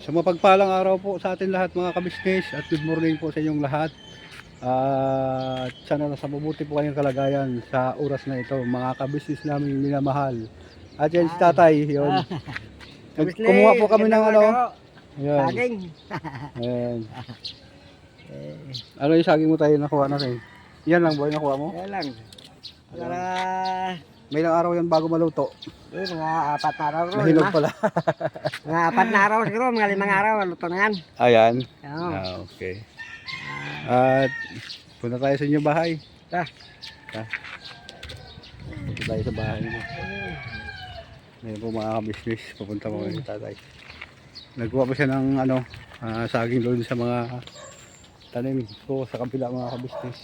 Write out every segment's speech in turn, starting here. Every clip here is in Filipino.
So mapagpalang araw po sa atin lahat mga kabisnes at good morning po sa inyong lahat. At sana nasa mabuti po kayong kalagayan sa oras na ito mga kabisnes namin minamahal. At yan si tatay, yun. Nag- Kumuha po kami ng ano. Yan. Saging. Ayan. Ano yung saging mo tayo nakuha natin? Yan lang boy nakuha mo? Yan lang. Para, May ilang araw yan bago maluto. eh, mga apat na araw. Mahinog pala. Mga apat na araw siguro, mga limang araw, luto na yan. Ayan. Oo. Ah, okay. At punta tayo sa inyong bahay. Ta. Ta. Punta tayo sa bahay mo. Ngayon po mga kabisnes, pupunta mo kay tatay. Nagkuha pa siya ng ano, ah, saging doon sa mga tanim ko sa kabila mga kabisnes.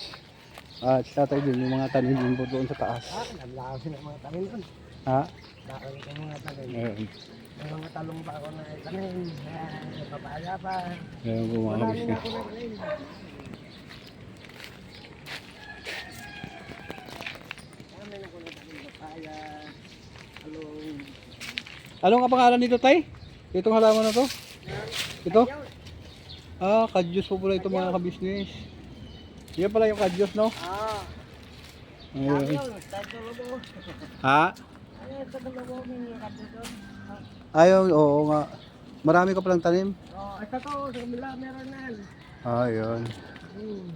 At si tatay din, yung mga tanim din po doon sa taas. Ah, naglakas ng mga tanim doon. Ha? Lakad ng mga tanim. Ayun. May mga talong pa ako na itanim. Ah, May papaya pa. Ayun tanim. Papaya. Talong. Anong ang pangalan nito tay? Itong halaman na to? Ito? Ah, kadyos po pala ito mga kabisnes. Yan pala yung kadyos, no? Ah. Ayun. Ayun. Ha? Ayun, oo nga. Marami ka palang tanim. Oh, ito to, sa kabila meron na. Ah, yun. Hmm.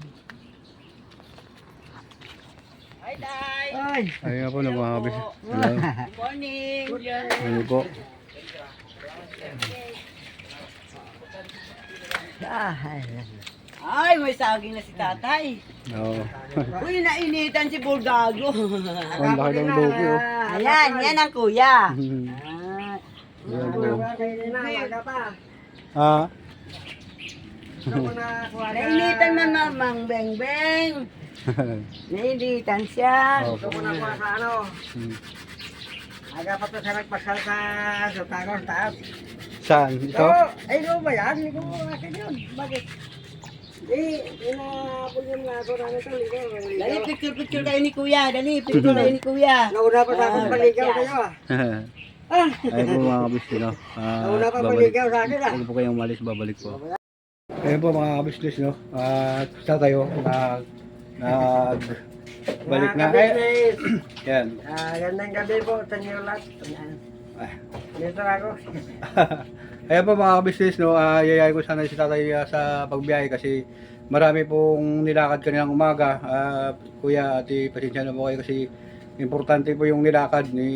Hi, Day! Ay! Ayun po na mga kabisnes. Hello. Good morning! Good morning! Ano po? Ay, Ay, may saging na si tatay. Oo. Uy, nainitan si Bulgago. Ang laki ng logo, oh. Ayan, yan ang kuya. Ah, Ayan pa. Ah, na. nainitan man mamang beng beng. Nainitan siya. Oh. Sa ano. Hmm. Aga pa to siya nagpasal sa sa tago sa taas. Saan? Ito? Oh, ay, no ba yan? Hindi ko akin yun. Bakit? Dali, picture-picture kayo ni kuya. Dali, picture kayo ni kuya. Nauna pa sa akong paligaw kayo ah. Ah, Ayun po mga kabisnes, no? Ah, nauna pa paligaw sa akin ah. Huwag po kayong umalis, babalik po. Ayun po mga kabisnes, no? At sa tayo, nag, nag, balik na. Mga Eh, yan. ah, gandang gabi po sa inyo lahat. Ah. Dito ako. Ayan po mga kabisnes, no, uh, yayay ko sana si tatay ah, sa pagbiyahe kasi marami pong nilakad kanilang umaga. Ah, kuya, ati, pasensya na po kayo kasi importante po yung nilakad ni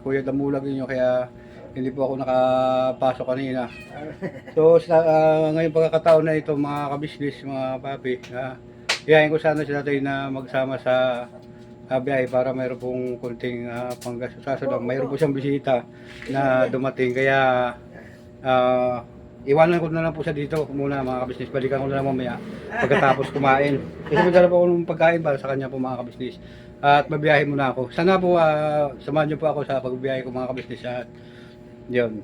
Kuya Damulag ninyo kaya hindi po ako nakapasok kanina. So sa ah, ngayong pagkakataon na ito mga kabisnes, mga papi, uh, yayain ko sana si tatay na magsama sa uh, biyahe para mayroon pong kunting uh, panggastos lang. Mayroon po siyang bisita na dumating kaya ah, iwanan ko na lang po siya dito muna mga kabisnes. Balikan ko na lang mamaya pagkatapos kumain. Kasi magdala po ako ng pagkain para sa kanya po mga kabisnes. At mabiyahe muna ako. Sana po ah, samahan niyo po ako sa pagbiyahe ko mga kabisnes. At yun.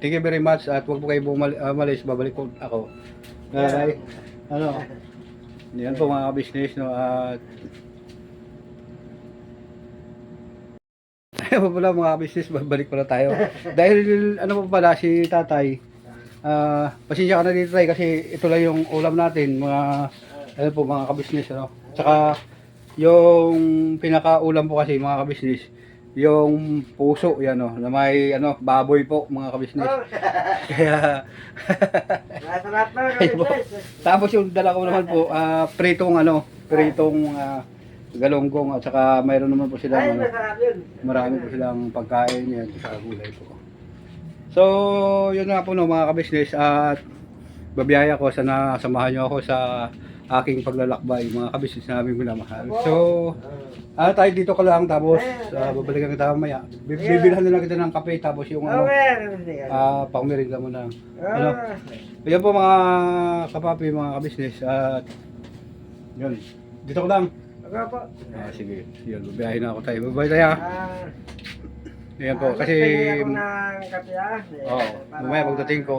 Thank you very much at huwag po kayo ah, umalis. Babalik po ako. Ay, ano, yan po mga kabisnes. No, at Pa pala mga business, babalik pala tayo. Dahil ano pa pala si tatay, ah pasensya ka na dito tayo kasi ito lang yung ulam natin, mga ano po mga kabisnes ano. Tsaka yung pinakaulam po kasi mga kabisnes, yung puso yan no, na may ano baboy po mga kabisnes. Kaya Nasa lahat na tapos yung dala ko naman po, ah pritong ano, pritong ah, galonggong at saka mayroon naman po silang Ay, ano, marami po silang pagkain yan sa gulay po. So, yun nga po no mga kabisnes at babiyaya ko sana samahan niyo ako sa aking paglalakbay mga kabisnes namin minamahal. So, ah tayo dito ka lang tapos uh, babalikan kita mamaya. Bi- Bibilhan na lang kita ng kape tapos yung ano, ah pangmerienda mo na. Ano? Ah, Ayan po mga kapapi, mga kabisnes at yun. Dito ko lang. Okay po. Ah, sige. Yun, babiyahin na ako tayo. Babay tayo. ah. Ah, Ayan po, ah, kasi nagpili ako ng kape ah. Oo. Para- mamaya pagdating ko,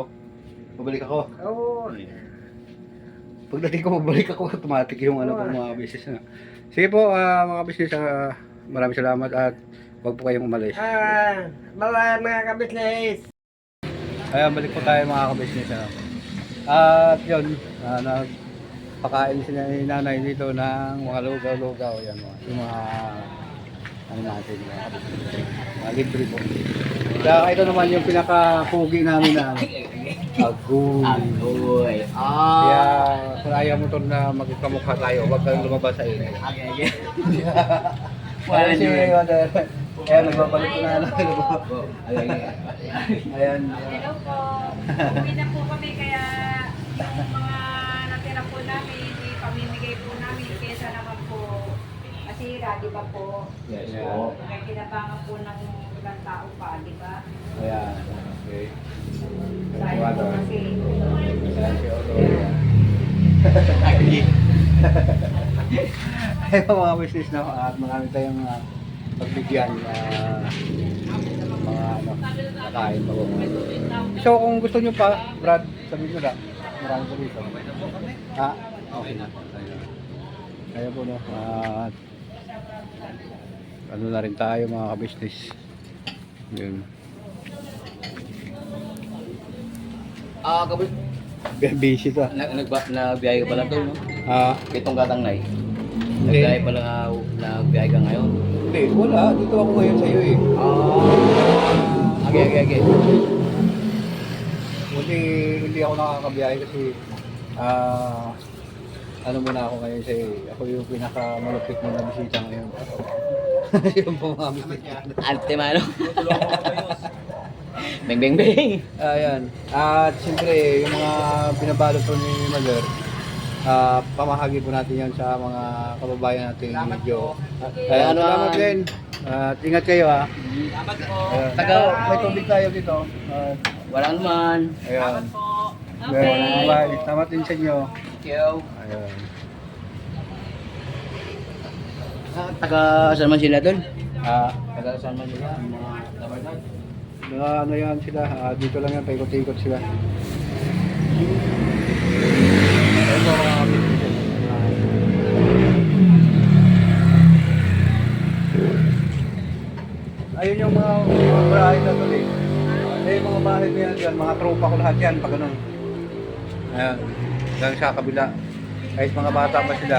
babalik ako. Oo. Pagdating ko, babalik ako. Automatic yung ano po mga business na. Sige po, ah, mga business, ah, maraming salamat at huwag po kayong umalis. Ah, bye mga kabisnes. Ayan, balik po tayo mga ka-business. Ano. At yun, uh, nagpakain sila ni nanay dito ng mga lugaw-lugaw. Yan, yung mga ano natin, mga libre po. Kaya ito naman yung pinaka-pugi namin na ano, agoy. Agoy. Kaya Ah. kung ayaw mo to na magkamukha tayo, huwag kang lumabas sa inyo. Okay, okay. Wala si Mother. Ayan, nagbabalik na lang. Okay. Ayan. Hello po. Uwi na po kami kaya yung mga namin, ipamimigay po namin kesa naman po masira, di ba po? Yes Yeah. po. Kaya kinabangan po ng ibang tao pa, di ba? Ayan. Okay. Sayang po kasi. Ayun mga business na at marami tayong uh, pagbigyan uh, mga ano, nakain pa po. So kung gusto nyo pa, Brad, sabihin nyo lang. Marami po dito. Ha? Okay na. Ayun po no. At ano na rin tayo mga ka-business. Yun. Ah, kabul. Busy to. Nag nagba nagbiyahe ka pala to, no? Ah, Itong katangnay. Nagbiyahe pala nga nagbiyahe ka ngayon. hindi, wala. Dito ako ngayon sa iyo eh. Ah. Okay, okay, okay. Hindi, hindi ako nakakabiyahe kasi ah ano muna ako ngayon sa iyo. Ako yung pinakamalupit mo na bisita ngayon. yung pumamit. Ante mano. Beng beng beng. Ayan. At siyempre, yung mga binabalot po ni Mother, ah pamahagi po natin yan sa mga kababayan natin medyo. Kaya Ano, salamat din. At ingat kayo ha. Salamat po. Taga- May tubig tayo dito. At, Walang naman. ayan. Okay. Ayan, Bye. Salamat din sa inyo. Thank you. Ayan. Ah, taga saan man sila doon? Ah, Taga saan man sila? Ang Mga tabarnag. mga ano yan sila, ah, dito lang yan, paikot-ikot sila. Ayun po, mga kapitbahay. Ayun yung mga, mga bahay na tuloy. Eh, yung mga bahay na yan, yan, mga tropa ko lahat yan, pag ganun. Ayan, lang sa kabila. Kahit mga bata pa sila.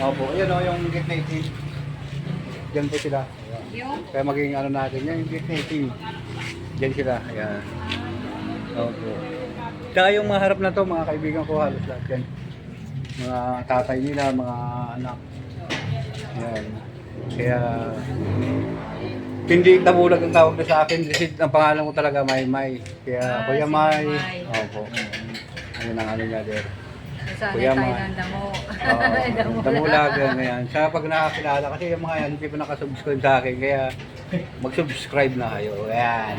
Opo, yun o, yung gate native. Diyan po sila. Ayan. Kaya maging ano natin, yan yung gate native. Diyan sila, ayan. Opo. Tsaka yung mga harap na to, mga kaibigan ko halos lahat yan. Mga tatay nila, mga anak. Ayan. Kaya, hindi tabulag ang tawag na sa akin. Kasi ang pangalan ko talaga, May May. Kaya, Ah, Kuya si May. May. Opo. Ayun ang ano niya there. nasanay Kuya tayo Ma. ng damo. Oo, damulagan na yan. Sa pag nakakilala, kasi yung mga yan, hindi pa nakasubscribe sa akin, kaya mag-subscribe na kayo. Ayan.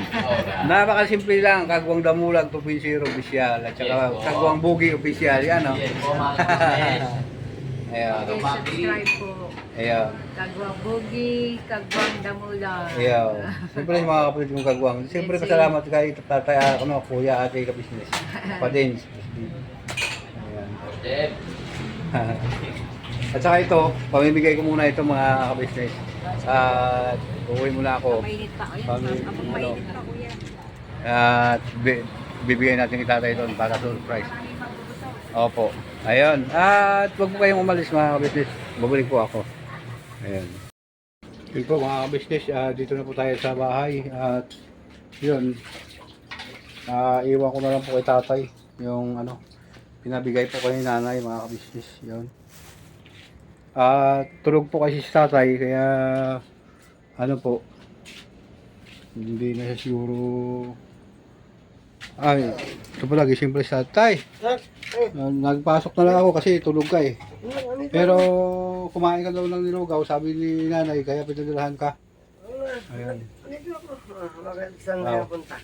Napakasimple lang, Kagwang Damulag 2.0 official, at saka Yes, po. Kagwang Bugi official, yan o. Yes po mga kapatid. Ayan. Okay, subscribe po. Ayan. Kagwang Bugi, Kagwang Damula. Ayan. Siyempre yung mga kapatid kong Kagwang. Siyempre pasalamat kay tatay, ano, kuya, ate, ka-business. Pa din. Ayan. At saka ito, pamimigay ko muna ito mga ka-business. At uuwi muna ako. Mainit pa. Ayun, Pami- kapag mainit pa kuya. At bi- bibigyan natin kay tatay doon para surprise. Opo. Ayun. At wag po kayong umalis mga ka-business. Babalik po ako. Ayun. Yun po mga ka-business, ah, dito na po tayo sa bahay. At yun, ah, iwan ko na lang po kay tatay yung ano, pinabigay po kay nanay mga ka-business. Yun. At tulog po kasi si tatay kaya ano po, hindi na siya siguro ay, ito pala, gising pala si tatay. Uh, Nagpasok na lang ako kasi tulog ka eh. Pero kumain ka daw ng nilugaw, sabi ni nanay, kaya pinadalahan ka. Ayan. Saan kaya punta?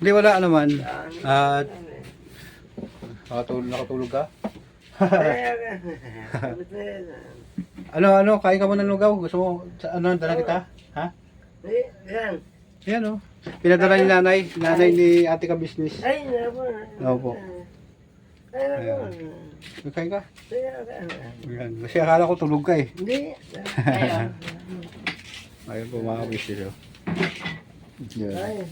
Hindi wala naman. At nakatulog, nakatulog ka? Ano, ano, kain ka mo ng lugaw? Gusto mo, ano, dala kita? Ha? Eh, yan. Yan o. Pinadala ni nanay, nanay ni ate ka business. Ay, napo. Opo. Ayun. Okay ka? Ayan. Kasi akala ko tulog ka eh. Hindi. Ayun. Ayun po mga kapatid. Eh. Ayan. Ayun.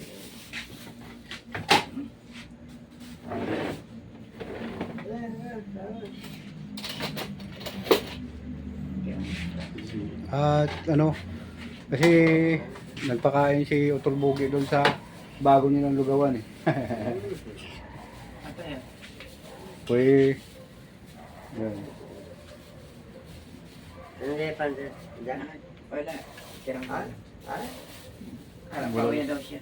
At ano, kasi nagpakain si Utol Bugi doon sa bago nilang lugawan eh. Na yung pansit? Diyan? Wala. Tirang Ha? Ha? Na daw siya.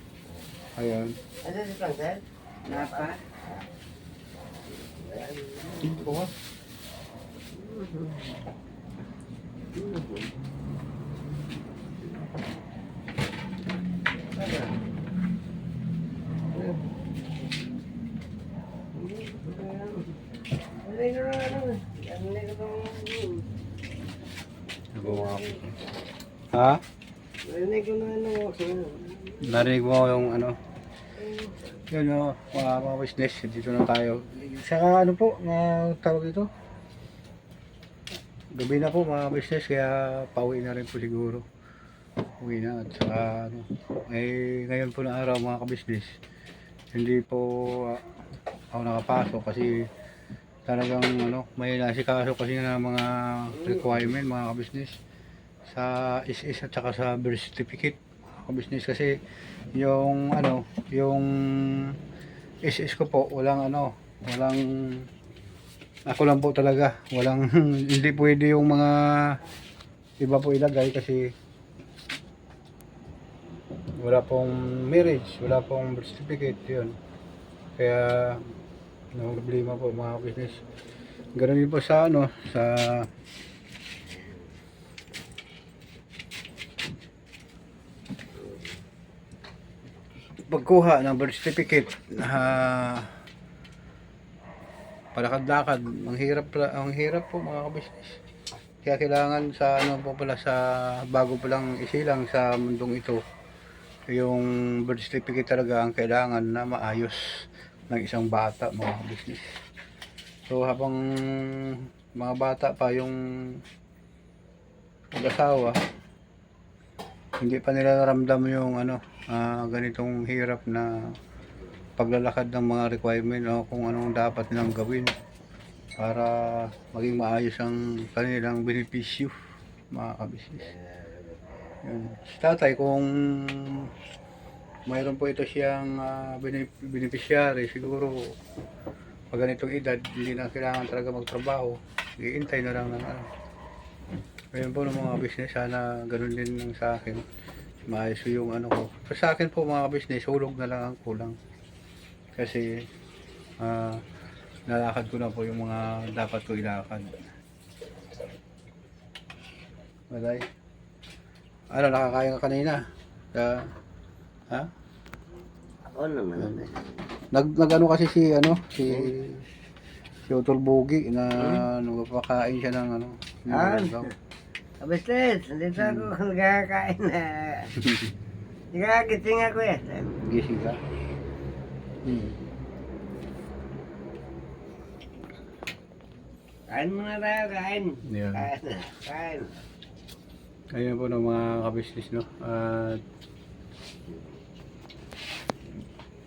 Ayan. Ano si pansit? Napa? Oo. Ano yung ano? Ano yung Nagawa ko. Ha? Narinig ko na ano. Narinig mo yung ano? Yun o, mga, mga business. Dito na tayo. Saka ano po, mga tawag ito? Gabi na po mga business, kaya pauwi na rin po siguro. Uwi na at saka ano. Eh, ngayon po na araw mga kabisnes. Hindi po ah, ako nakapasok kasi talagang ano, may nasikaso kasi na mga requirement mga kabisnes sa SS at saka sa birth certificate kabisnes kasi yung ano, yung SS ko po, walang ano, walang ako lang po talaga, walang hindi pwede yung mga iba po ilagay kasi wala pong marriage, wala pong birth certificate, yun. Kaya no problema po mga business. Ganun din po sa ano, sa pagkuha ng birth certificate ah palakad-lakad ang hirap ang hirap po mga business kaya kailangan sa ano po pala sa bago pa lang isilang sa mundong ito yung birth certificate talaga ang kailangan na maayos ng isang bata mga business so habang mga bata pa yung mag-asawa hindi pa nila naramdam yung ano ah, ganitong hirap na paglalakad ng mga requirement o kung anong dapat nilang gawin para maging maayos ang kanilang benepisyo mga kabisnes. Yun. Si tatay kung mayroon po ito siyang ah, benef- beneficiary siguro pag ganitong edad hindi na kailangan talaga magtrabaho iintay na lang ng ano Ayun po ng mga business, sana ganun din ng sa akin. Maayos yung ano ko. Pero sa akin po mga business, hulog na lang ang kulang. Kasi ah nalakad ko na po yung mga dapat ko ilakad. Malay. Ano, nakakain ka kanina? Sa, ha? Ako naman. Nag, nag ano kasi si ano, si si Utol Bugi na nagpapakain siya ng ano. ng Ah. langgam. Kabisnes, nandito ako nagkakain na. Nagkakagising ako eh. Gising ka? Hmm. Kain muna tayo, kain. Yan. Kain, kain. Ayun po ng mga kabisnes, no? At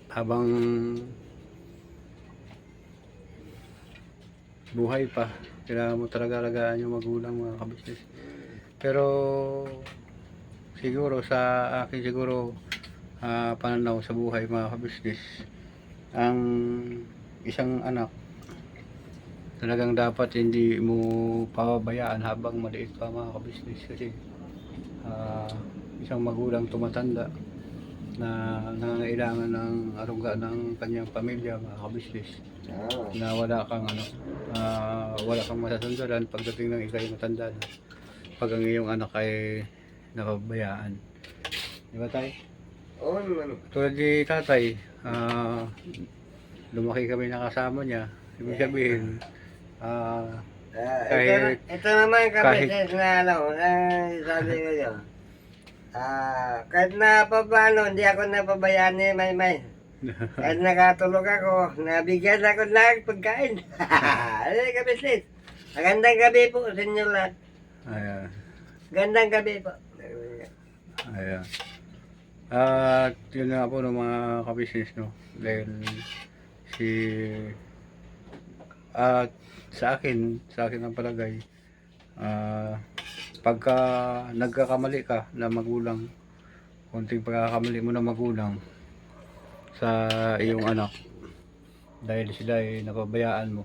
habang buhay pa, kailangan mo talaga alagaan yung magulang mga kabisnes. Pero siguro sa akin siguro ah, pananaw sa buhay mga kabisnes, ang isang anak talagang dapat hindi mo pababayaan habang maliit pa mga kabisnes kasi ah, isang magulang tumatanda na nangangailangan ng aruga ng kanyang pamilya mga kabisnes Oo. na wala kang ano ah, wala kang masasundalan pagdating ng ikay matanda na pag ang iyong anak ay napabayaan di ba tay? Oo naman. tulad ni tatay ah, lumaki kami nakasama niya ibig sabihin ah, Ah, Kahit- ito, ito naman kahit- kabisnes na ano, eh, sabi ko yun. Ah, kahit na pa paano, hindi ako napabayaan ni Maymay. Kahit nakatulog ako, nabigyan ako ng pagkain. Yung kabisnes? Magandang gabi po sa inyo lahat. ayan Gandang gabi po. Ayan. At yun nga po ng mga kabisnes no. Dahil si at sa akin, sa akin ang palagay, ah pagka nagkakamali ka na magulang, konting pagkakamali mo na magulang sa iyong anak, dahil sila ay napabayaan mo,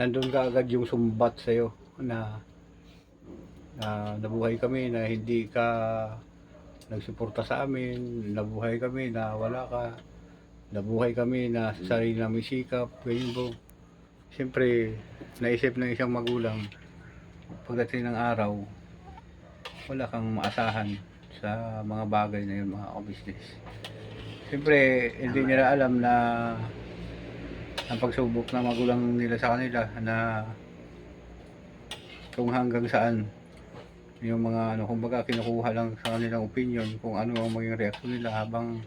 nandun ka agad yung sumbat sa'yo na na nabuhay kami na hindi ka nagsuporta sa amin, nabuhay kami na wala ka, nabuhay kami na sa sarili namin sikap, ganyan po. Siyempre, naisip ng isang magulang, pagdating ng araw, wala kang maasahan sa mga bagay na yun, mga business. Siyempre, hindi nila alam na ang pagsubok ng magulang nila sa kanila na kung hanggang saan yung mga ano, kumbaga kinukuha lang sa kanilang opinion kung ano ang maging reaksyon nila habang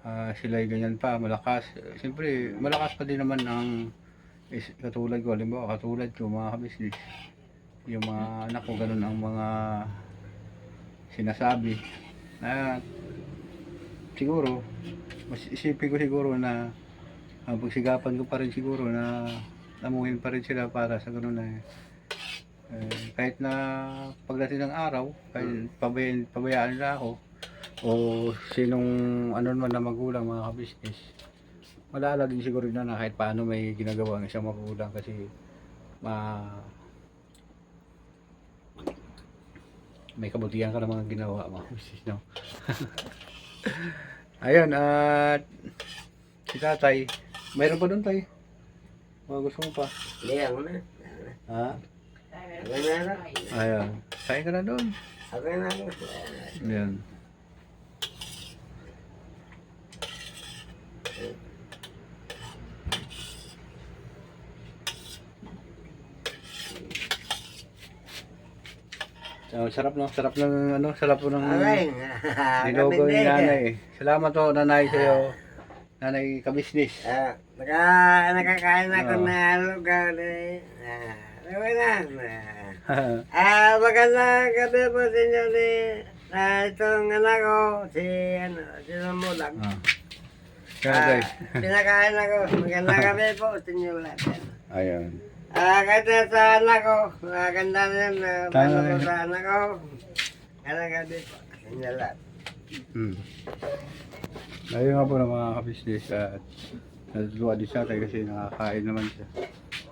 ah, sila ay ganyan pa, malakas. Siyempre, malakas pa din naman ang is, katulad ko, halimbawa katulad ko mga kabisnes. Yung mga anak ko, ganun ang mga sinasabi. Na siguro, mas isipin ko siguro na uh, pagsigapan ko pa rin siguro na namuhin pa rin sila para sa ganun na eh, kahit na pagdating ng araw, kahit pabayaan, pabayaan nila ako, o sinong ano naman na magulang, mga kabisnes, malala siguro na na kahit paano may ginagawa ang isang magulang kasi ma may kabutihan ka ng mga ginawa kabisnes, no? Ayun, at si tatay, mayroon pa doon tay? Mga gusto mo pa? Hindi, ako na. Ha? Ako na na. Ayun. Kain ka na doon. Ako na ako. Ayan. So, sarap no, sarap ng ano, sarap po ng Aray. nilogo ni nanay. Salamat po nanay sa iyo. Nanay kabisnes. Ah, naka, nakakain ako Oo. na lugaw eh. Ah, ano na? Ah, magandang gabi po sa inyo ni ah, itong anak ko, si ano, si Namulag. ah. Kaya. Ah, pinakain ako. Magandang gabi po sa inyo lahat. Ayun. Ah, na sa anak ko, maganda rin na Tay. ko sa anak ko. Magandang gabi po sa inyo lahat. Hmm. Ayun nga po ng mga kabisnes at natutuwa din siya tayo kasi nakakain naman siya.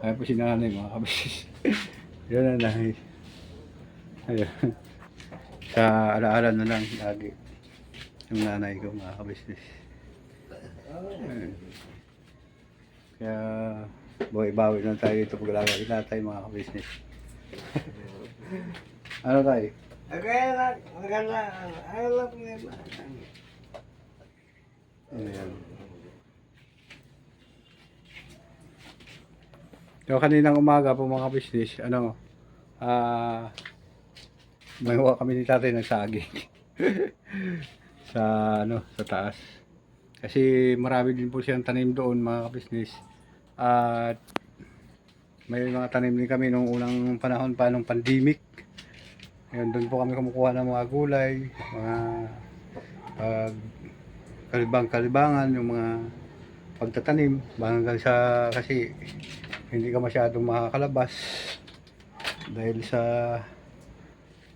Kaya po si nanay mga kabisnes. Yun na nanay. Ayun. Sa alaala na lang lagi yung nanay ko mga kabisnes. Ayun. Kaya buhay-bawi lang tayo dito pag alaga kita tayo mga kabisnes. ano tayo? Okay lang, maganda. Ano lang po yun. Ayan. So kaninang umaga po mga business, ano, ah, may huwa kami ni tatay ng saging. sa, ano, sa taas. Kasi marami din po siyang tanim doon mga business. At may mga tanim din kami nung unang panahon pa nung pandemic. Ayun, doon po kami kumukuha ng mga gulay, mga pag kalibang-kalibangan, yung mga pagtatanim, hanggang sa kasi hindi ka masyadong makakalabas dahil sa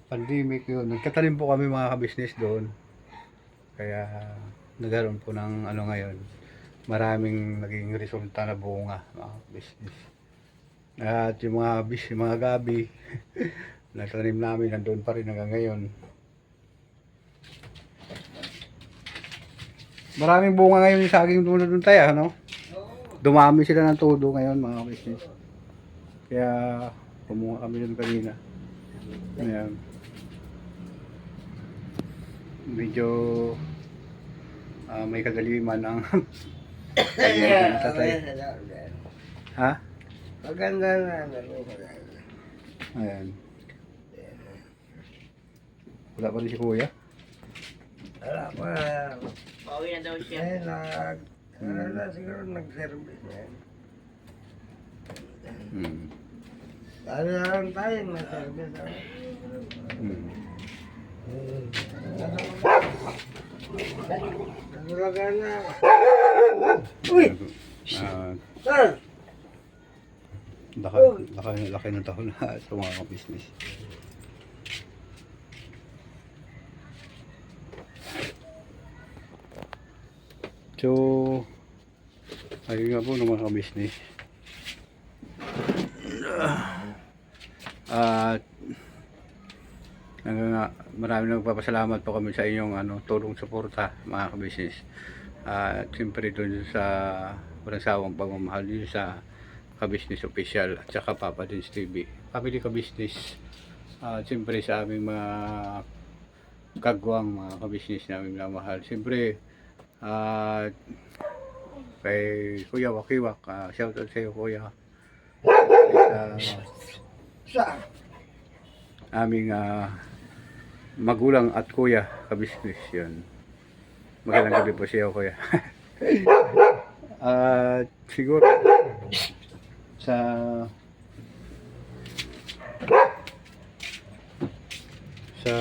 pandemic yun. Nagtatanim po kami mga kabisnes doon. Kaya nagkaroon po ng ano ngayon, maraming naging resulta na bunga mga business. At yung mga bis, yung mga gabi, nagtanim namin nandoon pa rin hanggang ngayon. Maraming bunga ngayon yung saging tulad ng tayo, ano? Dumami sila ng todo ngayon mga business. Kaya kumuha kami doon kanina. Ayan. Medyo ah, may kagaliman ang Ayan, tatay. Ha? Maganda na. ano, Ayan. Wala pa rin si kuya. Wala pa. Pauwi na daw siya. Eh, nag... Ano na siguro nag-service yan. Hmm. Lalo na lang tayo, nag-service ako. Hmm. Nagulaga Nagulagana. Uy! Uh, Sir! Laka, laka, laki ng taon na sa mga business. So, ayun nga po ng mga business. At ah, nga, marami nagpapasalamat po kami sa inyong ano, tulong suporta mga kabisnes. At siyempre doon sa walang sawang pagmamahal yun sa kabisnes official at saka Papa Dins TV. Family kabisnes. At siyempre sa aming mga kagwang mga kabisnes namin na mahal. Siyempre, at kay Kuya Wakiwak, uh, shout out sa iyo Kuya. Sa aming ah, magulang at kuya, kabisnes yun. Magandang gabi po sa iyo kuya. At siguro sa sa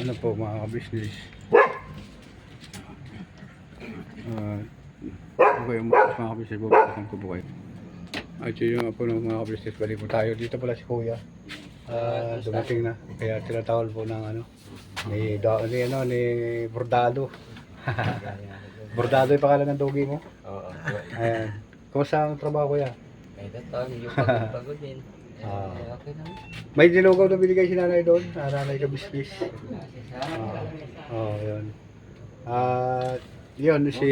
ano po mga kabisnes uh, okay mga kabisnes bubuksan ko po kayo at yun yung po ng mga kabisnes balik po tayo dito pala si kuya Ah, dumating na. Kaya tinatawal po ng ano ni, do, ni ano ni Bordado. Bordado yung pangalan ng dogi mo? Oo. ayan. Kumusta ang trabaho kuya? May tatal, yung pagod-pagod din. Ah. Eh, okay lang. may dinugaw na binigay si nanay doon? Ah, nanay ka bisbis sa oh yun. At yun si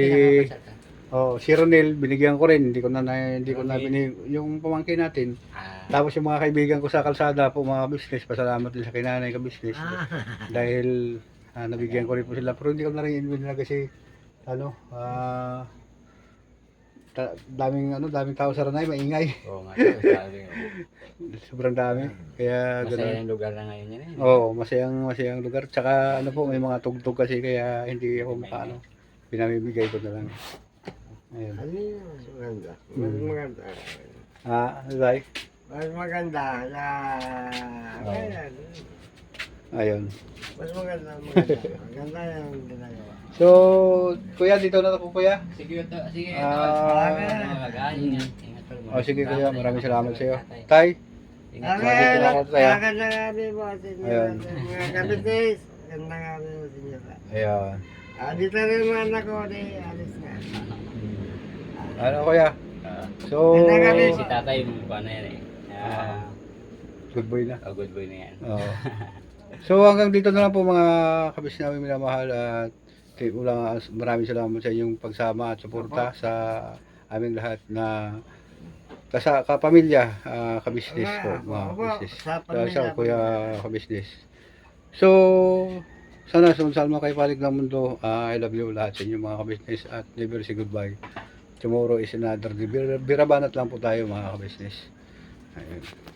Oh, si Ronel, binigyan ko rin. Hindi ko na, na hindi ko na binig yung pamangkin natin. Ah, Tapos yung mga kaibigan ko sa kalsada po mga business, pasalamat din sa kinanay ka business. Dahil ah, nabigyan ko rin po sila. Pero hindi ko na rin inbin na kasi ano, ah ta- daming ano, daming tao sa Ranay, maingay. Oo nga, sabi ko. Sobrang dami. Kaya Masaya ganun. yung lugar na ngayon yan eh. Oo, masayang masayang lugar. Tsaka ano po, may mga tugtog kasi kaya hindi ako makaano. Pinamimigay ko na lang. Ayun. Ano yun? Mas maganda. Mas Hmm. maganda. Ah, like, Mas maganda na... Oo. Ayan. ayun. Mas maganda. Maganda. Maganda yung ginagawa. So, kuya, dito na ako kuya. Sige, ito, sige. Ah. Mag-ingat. Ingat pa. O sige kuya, maraming salamat sa iyo. Tay, Ingat ko na ako sa'yo. maganda po sa inyo. Ayun. Mga kabitis. Maganda po sa inyo. ayan. Ah, dito rin mga anak ko. Di, alis na. Ano kuya? Ah, So, si tatay, paano yan eh. Ah, good boy na. oh, good boy na yan. Oo. So hanggang dito na lang po mga kabis namin minamahal at kay ulang maraming salamat sa inyong pagsama at suporta sa aming lahat na kasa kapamilya uh, kabisnes po mga kabisnes. sa kuya kabisnes. So sana sumunsalma kay palig ng mundo. Ah, I love you lahat sa inyong mga kabisnes at never say goodbye. Tomorrow is another day. Bir- Birabanat lang po tayo mga kabisnes. Ayun.